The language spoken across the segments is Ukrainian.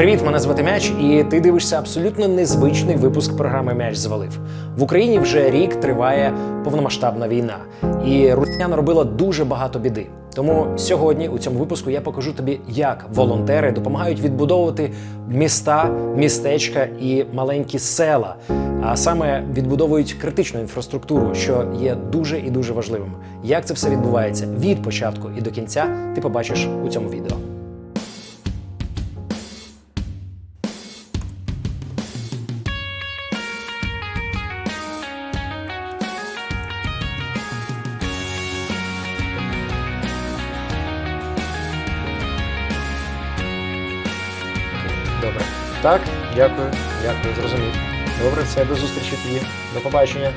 Привіт, мене звати М'яч, і ти дивишся абсолютно незвичний випуск програми М'яч звалив. В Україні вже рік триває повномасштабна війна, і русня наробила дуже багато біди. Тому сьогодні у цьому випуску я покажу тобі, як волонтери допомагають відбудовувати міста, містечка і маленькі села, а саме відбудовують критичну інфраструктуру, що є дуже і дуже важливим. Як це все відбувається від початку і до кінця, ти побачиш у цьому відео. Добре. Так, дякую, дякую, зрозумів. Добре, все, до зустрічі тоді. До побачення.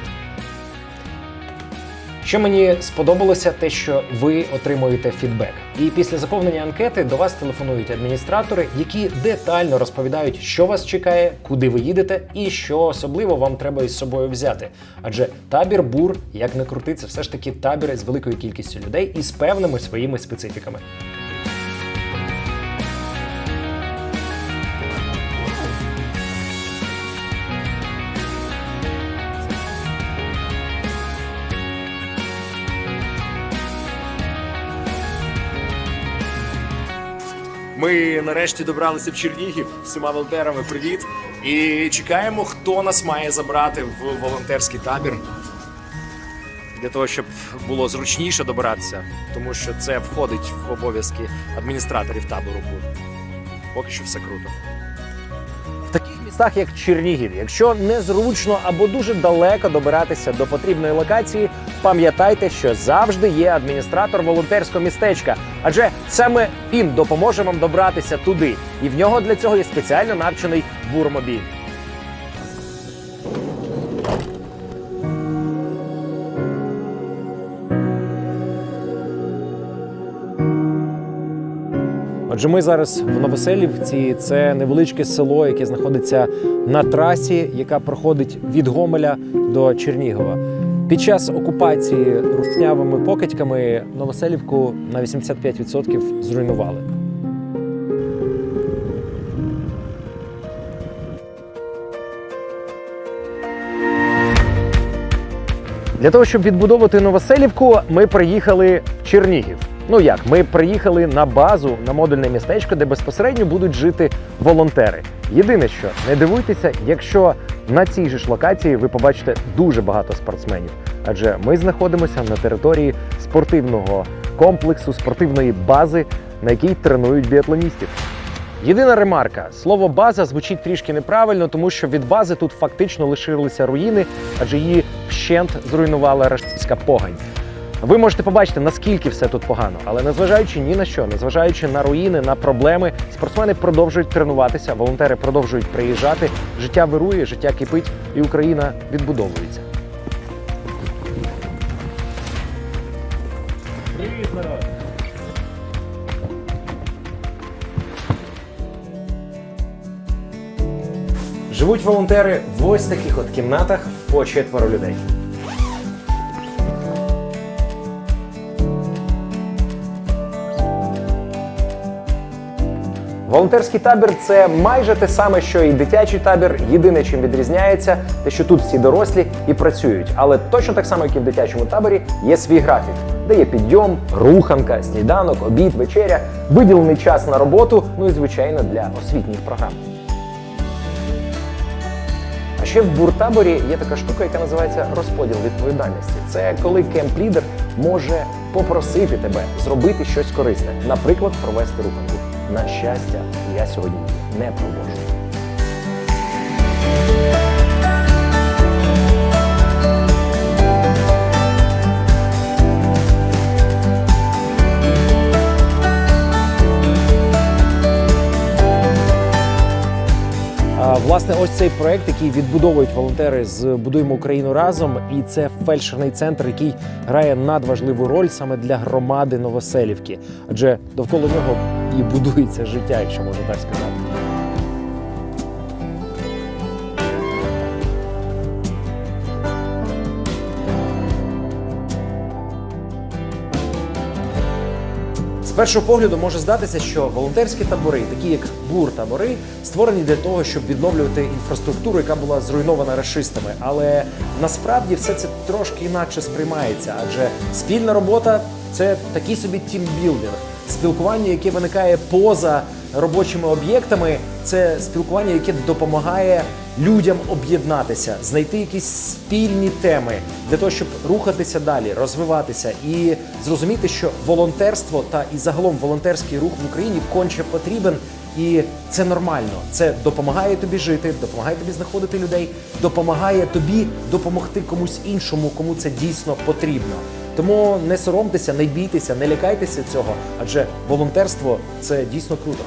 Що мені сподобалося, те, що ви отримуєте фідбек. І після заповнення анкети до вас телефонують адміністратори, які детально розповідають, що вас чекає, куди ви їдете і що особливо вам треба із собою взяти. Адже табір бур, як не крути, це все ж таки табір з великою кількістю людей і з певними своїми специфіками. Ми нарешті добралися в Чернігів всіма волонтерами. Привіт! І чекаємо, хто нас має забрати в волонтерський табір. Для того, щоб було зручніше добиратися, тому що це входить в обов'язки адміністраторів табору. Поки що все круто. В таких містах, як Чернігів, якщо незручно або дуже далеко добиратися до потрібної локації, пам'ятайте, що завжди є адміністратор волонтерського містечка, адже саме він допоможе вам добратися туди, і в нього для цього є спеціально навчений бурмобіль. Отже, ми зараз в Новоселівці. Це невеличке село, яке знаходиться на трасі, яка проходить від Гомеля до Чернігова. Під час окупації руснявими покидьками Новоселівку на 85% зруйнували. Для того, щоб відбудовувати Новоселівку, ми приїхали в Чернігів. Ну як, ми приїхали на базу на модульне містечко, де безпосередньо будуть жити волонтери. Єдине, що не дивуйтеся, якщо на цій же ж локації ви побачите дуже багато спортсменів, адже ми знаходимося на території спортивного комплексу, спортивної бази, на якій тренують біатлоністів. Єдина ремарка: слово база звучить трішки неправильно, тому що від бази тут фактично лишилися руїни, адже її вщент зруйнувала рашистська погань. Ви можете побачити, наскільки все тут погано, але незважаючи ні на що, незважаючи на руїни, на проблеми, спортсмени продовжують тренуватися, волонтери продовжують приїжджати. Життя вирує, життя кипить, і Україна відбудовується. Привіт! Живуть волонтери в ось таких от кімнатах по четверо людей. Волонтерський табір це майже те саме, що і дитячий табір. Єдине, чим відрізняється, те, що тут всі дорослі і працюють. Але точно так само, як і в дитячому таборі, є свій графік, де є підйом, руханка, сніданок, обід, вечеря, виділений час на роботу, ну і звичайно для освітніх програм. А ще в буртаборі є така штука, яка називається розподіл відповідальності. Це коли кемп-лідер може попросити тебе зробити щось корисне, наприклад, провести руханку. На щастя, я сьогодні не проводжу. Власне, ось цей проект, який відбудовують волонтери з Будуємо Україну разом, і це фельдшерний центр, який грає надважливу роль саме для громади Новоселівки, адже довкола нього і будується життя, якщо можна так сказати. З першого погляду може здатися, що волонтерські табори, такі як бур-табори, створені для того, щоб відновлювати інфраструктуру, яка була зруйнована рашистами. Але насправді все це трошки інакше сприймається, адже спільна робота це такий собі тімбілдинг. Спілкування, яке виникає поза робочими об'єктами, це спілкування, яке допомагає людям об'єднатися, знайти якісь спільні теми для того, щоб рухатися далі, розвиватися і зрозуміти, що волонтерство та і загалом волонтерський рух в Україні конче потрібен. І це нормально. Це допомагає тобі жити, допомагає тобі знаходити людей, допомагає тобі допомогти комусь іншому, кому це дійсно потрібно. Тому не соромтеся, не бійтеся, не лякайтеся цього, адже волонтерство це дійсно круто.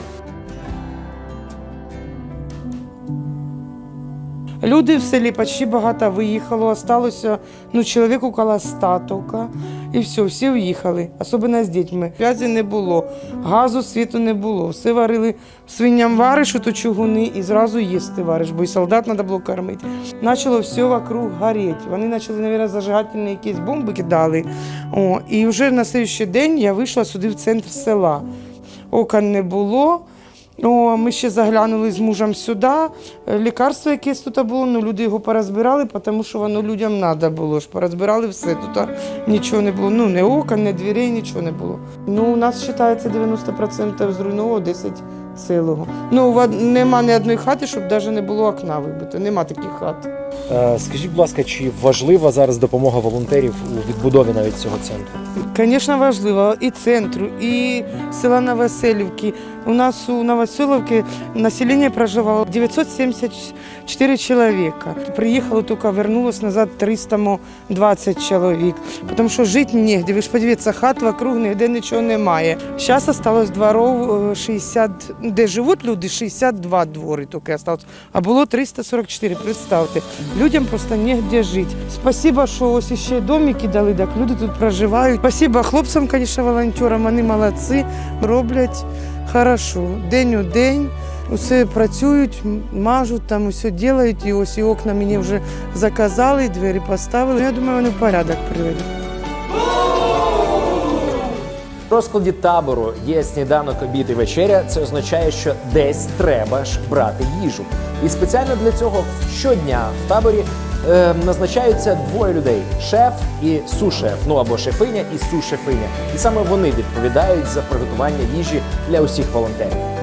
Люди в селі почти багато виїхало, осталося ну, чоловік около ста. І все, всі виїхали, особливо з дітьми. Зв'язі не було, газу, світу не було. Все варили свиням вариш, то чугуни і зразу їсти вариш, бо і солдат треба було кормити. Почало все вокруг горіти. Вони почали, мабуть, зажигательні якісь бомби кидали. О, і вже на наступний день я вийшла сюди в центр села. Окон не було. О, ми ще заглянули з мужем сюди. Е, Лікарство якесь тут було, ну люди його порозбирали, тому що воно людям треба було. ж. Порозбирали все. Тут нічого не було. Ну, не окон, не дверей, нічого не було. Ну, у нас вважається 90% зруйновано, 10 цілого. Ну, нема ні одної хати, щоб навіть не було окна вибито. Нема таких хат. Е, Скажіть, будь ласка, чи важлива зараз допомога волонтерів у відбудові навіть цього центру? Звісно, важливо і центру, і села Новоселівки. У нас у Новоселівці населення проживало 974 чоловіка. Приїхало тільки, вернулось назад 320 чоловік. Тому що жити негде. Ви ж подивіться, хат вокруг ніде нічого немає. Зараз залишилось дворов е, 60, де живуть люди, 62 двори тільки залишилось. А було 344, представте. Людям просто негде жити. Спасибо, що ось ще домики дали, так люди тут проживають. Спасибо хлопцям, звісно, волонтерам, вони молодці, роблять хорошо. День у день. Усе працюють, мажуть там, усе роблять, і ось і окна мені вже заказали, і двері поставили. Я думаю, вони порядок приведуть. В розкладі табору є сніданок, обід і вечеря. Це означає, що десь треба ж брати їжу. І спеціально для цього щодня в таборі е, назначаються двоє людей: шеф і сушеф, ну або шефиня і сушефиня. І саме вони відповідають за приготування їжі для усіх волонтерів.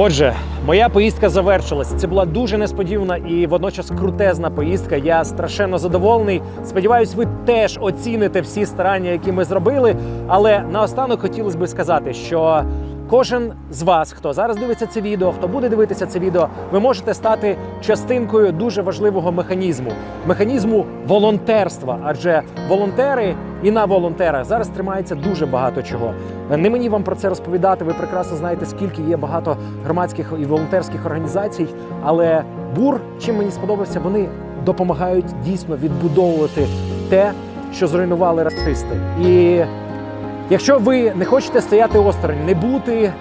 Отже, моя поїздка завершилась. Це була дуже несподівана і водночас крутезна поїздка. Я страшенно задоволений. Сподіваюсь, ви теж оціните всі старання, які ми зробили. Але наостанок хотілося би сказати, що кожен з вас, хто зараз дивиться це відео, хто буде дивитися це відео, ви можете стати частинкою дуже важливого механізму механізму волонтерства. Адже волонтери і на волонтерах зараз тримається дуже багато чого. Не мені вам про це розповідати. Ви прекрасно знаєте, скільки є багато громадських і волонтерських організацій. Але бур, чим мені сподобався, вони допомагають дійсно відбудовувати те, що зруйнували расисти. І якщо ви не хочете стояти осторонь, не бути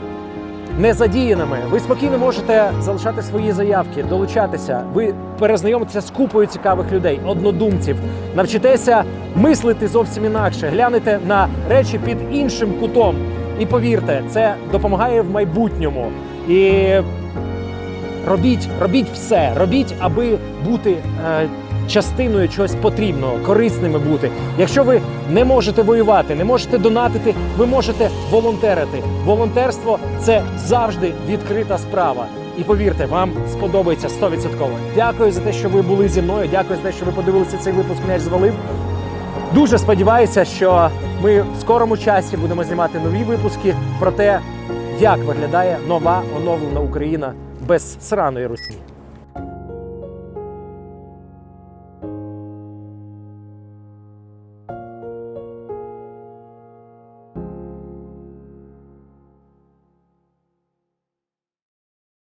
незадіяними, ви спокійно можете залишати свої заявки, долучатися. Ви перезнайомитеся з купою цікавих людей, однодумців, навчитеся мислити зовсім інакше, глянете на речі під іншим кутом. І повірте, це допомагає в майбутньому. І робіть, робіть все, робіть, аби бути е, частиною чогось потрібного, корисними бути. Якщо ви не можете воювати, не можете донатити, ви можете волонтерити. Волонтерство це завжди відкрита справа. І повірте, вам сподобається 100%. Дякую за те, що ви були зі мною. Дякую за те, що ви подивилися цей випуск м'яч звалив. Дуже сподіваюся, що ми в скорому часі будемо знімати нові випуски про те, як виглядає нова оновлена Україна без сраної Русні.